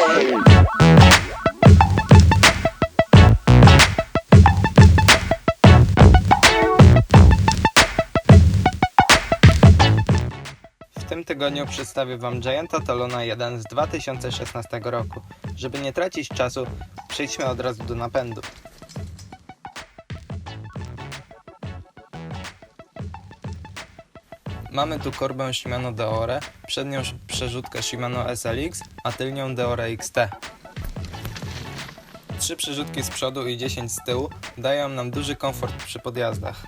W tym tygodniu przedstawię Wam Gianta Talona 1 z 2016 roku. Żeby nie tracić czasu, przejdźmy od razu do napędu. Mamy tu korbę Shimano Deore, przednią przerzutkę Shimano SLX, a tylnią Deore XT. Trzy przerzutki z przodu i 10 z tyłu dają nam duży komfort przy podjazdach.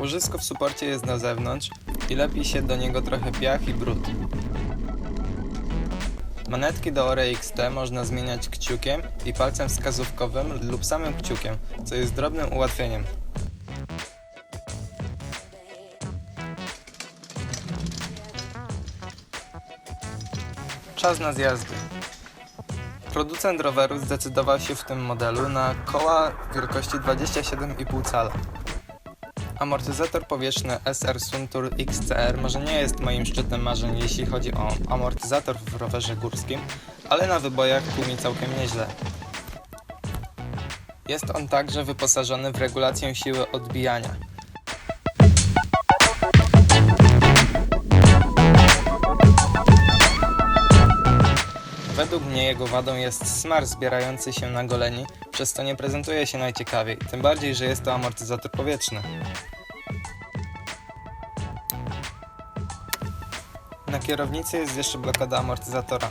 Łożysko w suporcie jest na zewnątrz i lepi się do niego trochę piach i brud. Manetki do Ore XT można zmieniać kciukiem i palcem wskazówkowym lub samym kciukiem, co jest drobnym ułatwieniem. Czas na zjazdy. Producent roweru zdecydował się w tym modelu na koła wielkości 27,5 cala. Amortyzator powietrzny SR Suntour XCR może nie jest moim szczytem marzeń, jeśli chodzi o amortyzator w rowerze górskim, ale na wybojach tłumi całkiem nieźle. Jest on także wyposażony w regulację siły odbijania. Według mnie jego wadą jest smar zbierający się na goleni, przez co nie prezentuje się najciekawiej, tym bardziej, że jest to amortyzator powietrzny. Na kierownicy jest jeszcze blokada amortyzatora.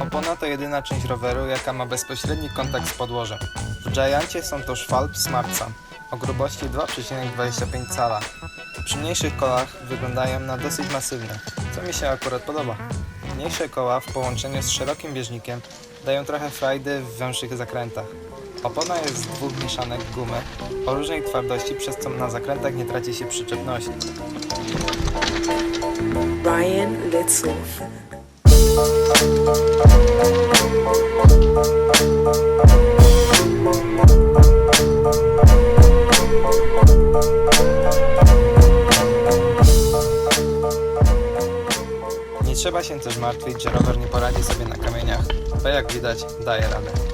Opona to jedyna część roweru, jaka ma bezpośredni kontakt z podłożem. W Giancie są to Schwalbe Smart Sam o grubości 2,25 cala. Przy mniejszych kołach wyglądają na dosyć masywne, co mi się akurat podoba. Mniejsze koła w połączeniu z szerokim bieżnikiem dają trochę frajdy w węższych zakrętach. Opona jest z dwóch mieszanek gumy o różnej twardości, przez co na zakrętach nie traci się przyczepności. Ryan Little. Trzeba się też martwić, że rower nie poradzi sobie na kamieniach, bo jak widać daje radę.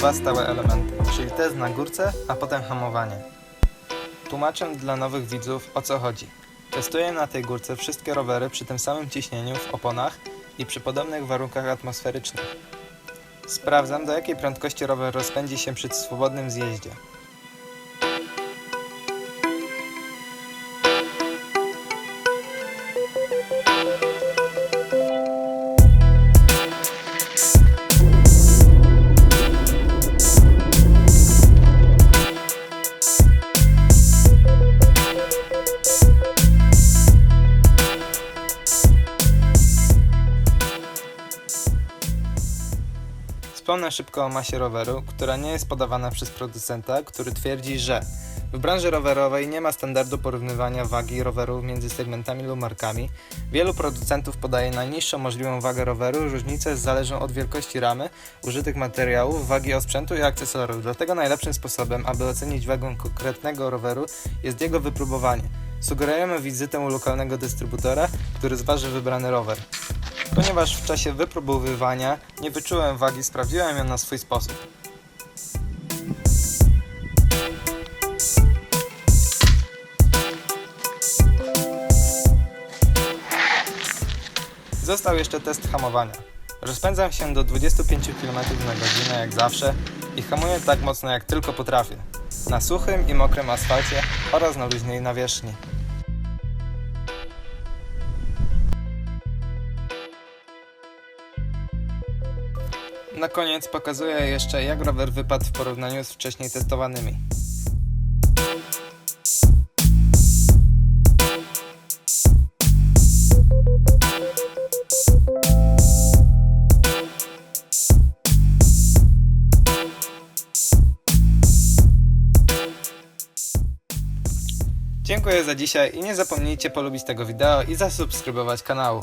Dwa stałe elementy, czyli test na górce, a potem hamowanie. Tłumaczę dla nowych widzów o co chodzi. Testuję na tej górce wszystkie rowery przy tym samym ciśnieniu w oponach i przy podobnych warunkach atmosferycznych. Sprawdzam do jakiej prędkości rower rozpędzi się przy swobodnym zjeździe. Wspomnę szybko o masie roweru, która nie jest podawana przez producenta, który twierdzi, że w branży rowerowej nie ma standardu porównywania wagi rowerów między segmentami lub markami. Wielu producentów podaje najniższą możliwą wagę roweru, różnice zależą od wielkości ramy, użytych materiałów, wagi osprzętu i akcesoriów. Dlatego najlepszym sposobem, aby ocenić wagę konkretnego roweru jest jego wypróbowanie. Sugerujemy wizytę u lokalnego dystrybutora, który zważy wybrany rower. Ponieważ w czasie wypróbowywania nie wyczułem wagi, sprawdziłem ją na swój sposób. Został jeszcze test hamowania. Rozpędzam się do 25 km na godzinę jak zawsze i hamuję tak mocno jak tylko potrafię. Na suchym i mokrym asfalcie oraz na luźnej nawierzchni. Na koniec pokazuję jeszcze jak rower wypadł w porównaniu z wcześniej testowanymi. Dziękuję za dzisiaj i nie zapomnijcie polubić tego wideo i zasubskrybować kanału.